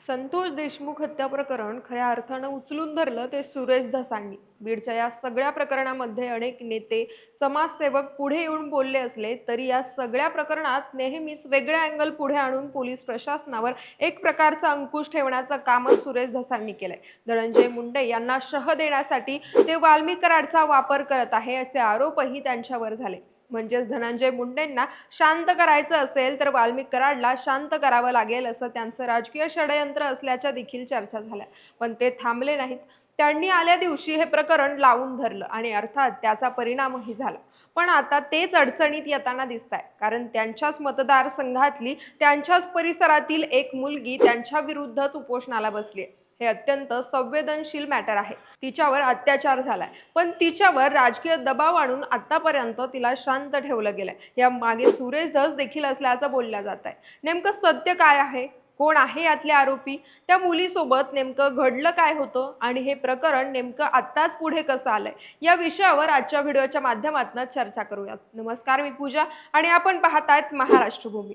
संतोष देशमुख हत्या प्रकरण खऱ्या अर्थानं उचलून धरलं ते सुरेश धसांनी. बीडच्या या सगळ्या प्रकरणामध्ये अनेक नेते समाजसेवक पुढे येऊन बोलले असले तरी या सगळ्या प्रकरणात नेहमीच वेगळ्या अँगल पुढे आणून पोलीस प्रशासनावर एक प्रकारचा अंकुश ठेवण्याचं कामच सुरेश धसांनी केलंय. धनंजय मुंडे यांना शह देण्यासाठी ते वाल्मिक कराडचा वापर करत आहे असे आरोपही त्यांच्यावर झाले. म्हणजेच धनंजय मुंडेंना शांत करायचं असेल तर वाल्मिक कराडला शांत करावं लागेल असं त्यांचं राजकीय षडयंत्र असल्याच्या देखील चर्चा झाल्या. पण ते थांबले नाहीत. त्यांनी आल्या दिवशी हे प्रकरण लावून धरलं आणि अर्थात त्याचा परिणामही झाला. पण आता तेच अडचणीत येताना दिसत आहे कारण त्यांच्याच मतदारसंघातली त्यांच्याच परिसरातील एक मुलगी त्यांच्या विरुद्धच उपोषणाला बसली आहे हे अत्यंत संवेदनशील मॅटर आहे. तिच्यावर अत्याचार झालाय. पण तिच्यावर राजकीय दबाव आणून आतापर्यंत तिला शांत ठेवलं गेलंय. या मागे सुरेश धस देखील असल्याचं बोलल्या जात आहे नेमकं सत्य काय आहे? कोण आहे यातले आरोपी? त्या मुलीसोबत नेमकं घडलं काय होतं? आणि हे प्रकरण नेमकं आत्ताच पुढे कसं आलंय? या विषयावर आजच्या व्हिडिओच्या माध्यमातून चर्चा करूयात. नमस्कार मी पूजा. आणि आपण पाहतायत महाराष्ट्रभूमी.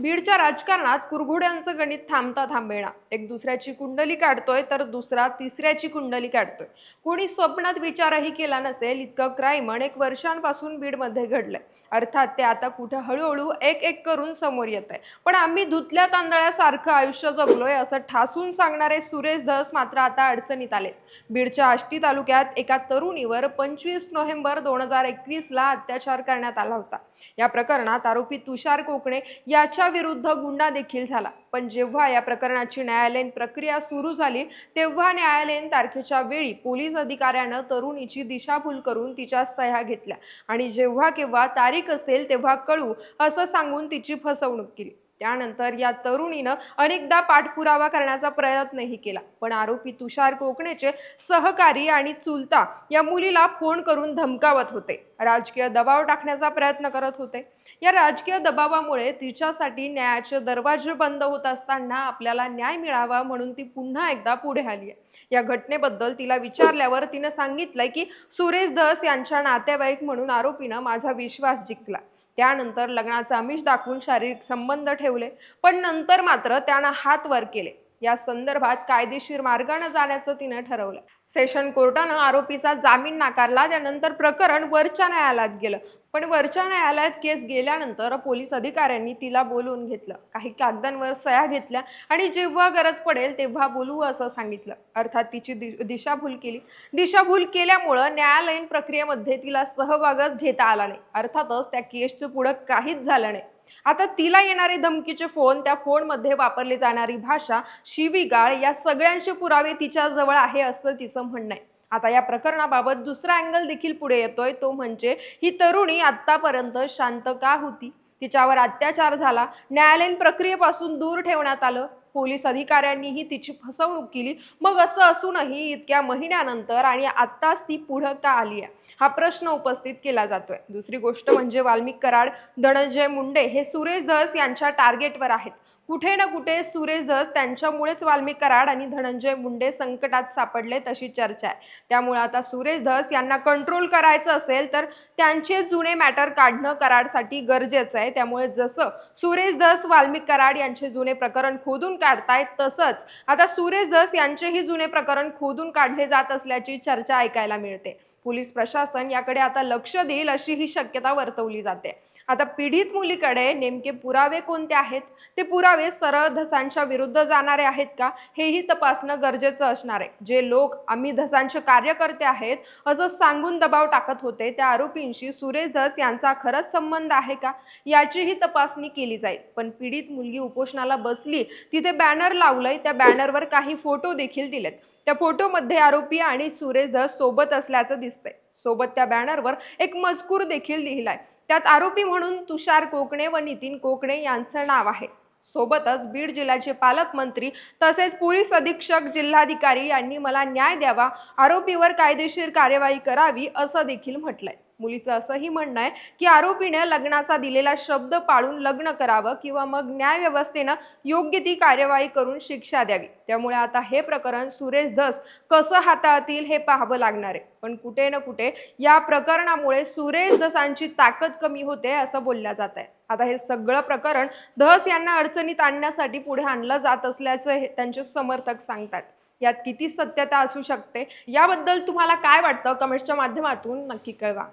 बीडच्या राजकारणात कुरघोड्यांचं गणित थांबता थांबेना. एक दुसऱ्याची कुंडली काढतोय तर दुसरा तिसऱ्याची कुंडली काढतोय. कोणी स्वप्नात विचारही केला नसेल इतकं क्राईम एक वर्षांपासून बीडमध्ये घडलंय. अर्थात ते आता कुठे हळूहळू एक एक करून समोर येत आहे. पण आम्ही धुतल्या तांदळासारखं आयुष्य जगलोय असं ठासून सांगणारे सुरेश धस मात्र आता अडचणीत आले बीडच्या आष्टी तालुक्यात एका तरुणीवर पंचवीस नोव्हेंबर दोन हजार एकवीसला अत्याचार करण्यात आला होता. या प्रकरणात आरोपी तुषार कोकणे याच्या विरुद्ध गुन्हा देखील झाला. पण जेव्हा या प्रकरणाची न्यायालयीन प्रक्रिया सुरू झाली तेव्हा न्यायालयीन तारखेच्या वेळी पोलीस अधिकाऱ्यानं तरुणीची दिशाभूल करून तिच्या सह्या घेतल्या. आणि जेव्हा केव्हा तारीख असेल तेव्हा कळू असं सांगून तिची फसवणूक केली. त्यानंतर या तरुणीनं अनेकदा पाठपुरावा करण्याचा प्रयत्नही केला. पण आरोपी तुषार कोकणेचे सहकारी आणि चुलता या मुलीला फोन करून धमकावत होते. राजकीय दबाव टाकण्याचा प्रयत्न करत होते. या राजकीय दबावामुळे तिच्यासाठी न्यायाचे दरवाजे बंद होत असताना आपल्याला न्याय मिळावा म्हणून ती पुन्हा एकदा पुढे आली आहे. या घटनेबद्दल तिला विचारल्यावर तिनं सांगितलंय की सुरेश धस यांच्या नातेवाईक म्हणून आरोपीनं माझा विश्वास जिंकला. त्यानंतर लग्नाचं आमिष दाखवून शारीरिक संबंध ठेवले पण नंतर मात्र त्यानं हात वर केले. या संदर्भात कायदेशीर मार्गाने जाण्याचं तिनं ठरवलं. सेशन कोर्टानं आरोपीचा जामीन नाकारला त्यानंतर प्रकरण वरच्या न्यायालयात गेलं. पण वरच्या न्यायालयात केस गेल्यानंतर पोलीस अधिकाऱ्यांनी तिला बोलवून घेतलं. काही कागदांवर सह्या घेतल्या आणि जेव्हा गरज पडेल तेव्हा बोलवू असं सांगितलं. अर्थात तिची दि- दिशाभूल केली. दिशाभूल केल्यामुळं न्यायालयीन प्रक्रियेमध्ये तिला सहभागच घेता आला नाही. अर्थातच त्या केसचं पुढं काहीच झालं नाही. आता तिला येणारे धमकीचे फोन त्या फोनमध्ये वापरली जाणारी भाषा शिवीगाळ या सगळ्यांचे पुरावे तिच्या जवळ आहे असं तिचं म्हणणं आहे. आता या प्रकरणाबाबत दुसरा अँगल देखील पुढे येतोय तो म्हणजे ही तरुणी आतापर्यंत शांत का होती? तिच्यावर अत्याचार झाला. न्यायालयीन प्रक्रियेपासून दूर ठेवण्यात आलं. पोलीस अधिकाऱ्यांनीही तिची फसवणूक केली. मग असं असूनही इतक्या महिन्यानंतर आणि आत्ताच ती पुढं का आली आहे? हा प्रश्न उपस्थित केला जातोय. दुसरी गोष्ट म्हणजे वाल्मिक कराड धनंजय मुंडे हे सुरेश धस यांच्या टार्गेटवर आहेत. कुठे ना कुठे सुरेश धस त्यांच्यामुळेच वाल्मिक कराड आणि धनंजय मुंडे संकटात सापडले तशी चर्चा आहे. त्यामुळे आता सुरेश धस यांना कंट्रोल करायचं असेल तर त्यांचे जुने मॅटर काढणं कराडसाठी गरजेचं आहे. त्यामुळे जसं सुरेश धस वाल्मिक कराड यांचे जुने प्रकरण खोदून काढतायत तसंच. आता सुरेश धस यांचेही जुने प्रकरण खोदून काढले जात असल्याची चर्चा ऐकायला मिळते. पोलीस प्रशासन याकडे आता लक्ष देईल अशी ही शक्यता वर्तवली जाते. आता पीडित मुलीकडे नेमके पुरावे कोणते आहेत? ते पुरावे सरळ धसांच्या विरुद्ध जाणारे आहेत का? हेही तपासणं गरजेचं असणार आहे. जे लोक आम्ही धसांचे कार्यकर्ते आहेत असं सांगून दबाव टाकत होते त्या आरोपींशी सुरेश धस यांचा खरंच संबंध आहे का? याचीही तपासणी केली जाईल. पण पीडित मुलगी उपोषणाला बसली तिथे बॅनर लावलंय त्या बॅनरवर काही फोटो देखील दिलेत. त्या फोटोमध्ये आरोपी आणि सुरेश धस सोबत असल्याचं दिसतंय. सोबत त्या बॅनरवर एक मजकूर देखील लिहिलाय. त्यात आरोपी म्हणून तुषार कोकणे व नितीन कोकणे यांचं नाव आहे. सोबतच बीड जिल्ह्याचे पालकमंत्री तसेच पोलीस अधीक्षक जिल्हाधिकारी यांनी मला न्याय द्यावा आरोपीवर कायदेशीर कार्यवाही करावी असं देखील म्हटलंय. मुलीचं असंही म्हणणं आहे की आरोपीने लग्नाचा दिलेला शब्द पाळून लग्न करावं किंवा मग न्याय व्यवस्थेनं योग्य ती कार्यवाही करून शिक्षा द्यावी. त्यामुळे आता हे प्रकरण सुरेश धस कसं हाताळतील हे पाहावं लागणार आहे. पण कुठे ना कुठे या प्रकरणामुळे सुरेश धसांची ताकद कमी होते असं बोलल्या जात आहे. आता हे सगळं प्रकरण धस यांना अडचणीत आणण्यासाठी पुढे आणलं जात असल्याचं हे त्यांचे समर्थक सांगतात. यात किती सत्यता असू शकते याबद्दल तुम्हाला काय वाटतं? कमेंट्सच्या माध्यमातून नक्की कळवा.